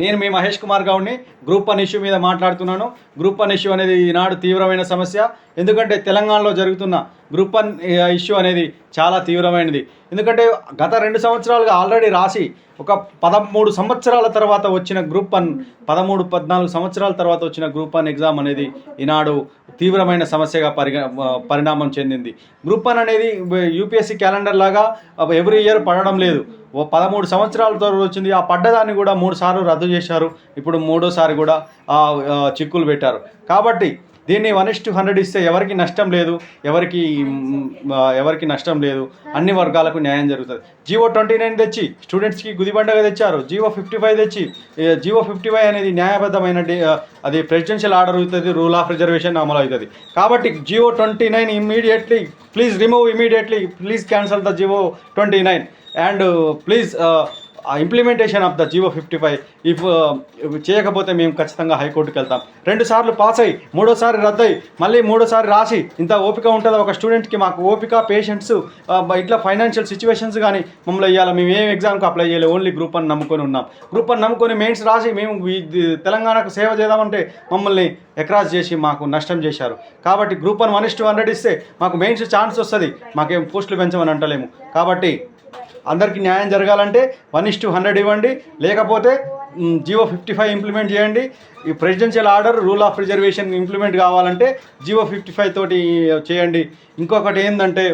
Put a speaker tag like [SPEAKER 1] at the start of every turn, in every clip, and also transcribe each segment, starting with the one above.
[SPEAKER 1] నేను మీ మహేష్ కుమార్ గౌడ్ని గ్రూప్ వన్ ఇష్యూ మీద మాట్లాడుతున్నాను. గ్రూప్ వన్ ఇష్యూ అనేది ఈనాడు తీవ్రమైన సమస్య. ఎందుకంటే తెలంగాణలో జరుగుతున్న గ్రూప్ వన్ ఇష్యూ అనేది చాలా తీవ్రమైనది. ఎందుకంటే గత రెండు సంవత్సరాలుగా ఆల్రెడీ రాసి ఒక పదమూడు సంవత్సరాల తర్వాత వచ్చిన గ్రూప్ వన్ పదమూడు పద్నాలుగు సంవత్సరాల తర్వాత వచ్చిన గ్రూప్ వన్ ఎగ్జామ్ అనేది ఈనాడు తీవ్రమైన సమస్యగా పరిగ పరిణామం చెందింది. గ్రూప్ వన్ అనేది యూపీఎస్సీ క్యాలెండర్ లాగా ఎవ్రీ ఇయర్ పడడం లేదు. ఓ పదమూడు సంవత్సరాల తర్వాత వచ్చింది. ఆ పడ్డదాన్ని కూడా మూడు సార్లు రద్దు చేశారు. ఇప్పుడు మూడోసారి కూడా చిక్కులు పెట్టారు. కాబట్టి దీన్ని వన్ ఇస్ టు హండ్రెడ్ ఇస్తే ఎవరికి నష్టం లేదు ఎవరికి ఎవరికి నష్టం లేదు అన్ని వర్గాలకు న్యాయం జరుగుతుంది. జివో ట్వంటీ నైన్ తెచ్చి స్టూడెంట్స్కి గుదిబండగా తెచ్చారు జివో ఫిఫ్టీ ఫైవ్ తెచ్చి జివో ఫిఫ్టీ ఫైవ్ అనేది న్యాయబద్ధమైన అది ప్రెసిడెన్షియల్ ఆర్డర్ అవుతుంది రూల్ ఆఫ్ రిజర్వేషన్ అమలు అవుతుంది. కాబట్టి GO twenty nine immediately please remove immediately please cancel the GO twenty nine. And please implementation of the GO fifty five if చేయకపోతే మేము ఖచ్చితంగా హైకోర్టుకి వెళ్తాం. రెండు సార్లు పాస్ అయ్యి మూడోసారి రద్దయి మళ్ళీ మూడోసారి రాసి ఇంత ఓపిక ఉంటుంది? ఒక స్టూడెంట్కి మాకు ఓపిక పేషెంట్స్ ఇట్లా ఫైనాన్షియల్ సిచ్యువేషన్స్ కానీ మమ్మల్ని ఇవ్వాలి మేము ఏం ఎగ్జామ్కి అప్లై చేయలేదు ఓన్లీ గ్రూప్ అని నమ్ముకొని ఉన్నాం. గ్రూప్ అని నమ్ముకొని మెయిన్స్ రాసి మేము తెలంగాణకు సేవ చేద్దామంటే మమ్మల్ని ఎక్రాస్ చేసి మాకు నష్టం చేశారు. కాబట్టి group one one is two hundred ఇస్తే మాకు మెయిన్స్ ఛాన్స్ వస్తుంది. మాకేం పోస్టులు పెంచమని అంటలేము. కాబట్టి అందరికీ న్యాయం జరగాలంటే వన్ ఇస్ టూ హండ్రెడ్ ఇవ్వండి. లేకపోతే జియో ఫిఫ్టీ ఫైవ్ ఇంప్లిమెంట్ చేయండి. ఈ presidential order rule of reservation implement కావాలంటే జియో ఫిఫ్టీ ఫైవ్ తోటి చేయండి. ఇంకొకటి ఏంటంటే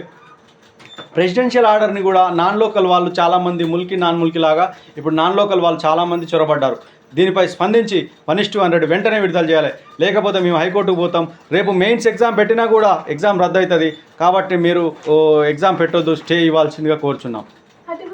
[SPEAKER 1] ప్రెసిడెన్షియల్ ఆర్డర్ని కూడా నాన్ లోకల్ వాళ్ళు చాలామంది ముల్కి నాన్ ముల్కి లాగా ఇప్పుడు నాన్ లోకల్ వాళ్ళు చాలామంది చొరబడ్డారు. దీనిపై స్పందించి వన్ ఇస్ టూ హండ్రెడ్ వెంటనే విడుదల చేయాలి. లేకపోతే మేము హైకోర్టుకు పోతాం. రేపు మెయిన్స్ ఎగ్జామ్ పెట్టినా కూడా ఎగ్జామ్ రద్దు అవుతుంది. కాబట్టి మీరు ఎగ్జామ్ పెట్టొద్దు స్టే ఇవ్వాల్సిందిగా కోరుచున్నాం.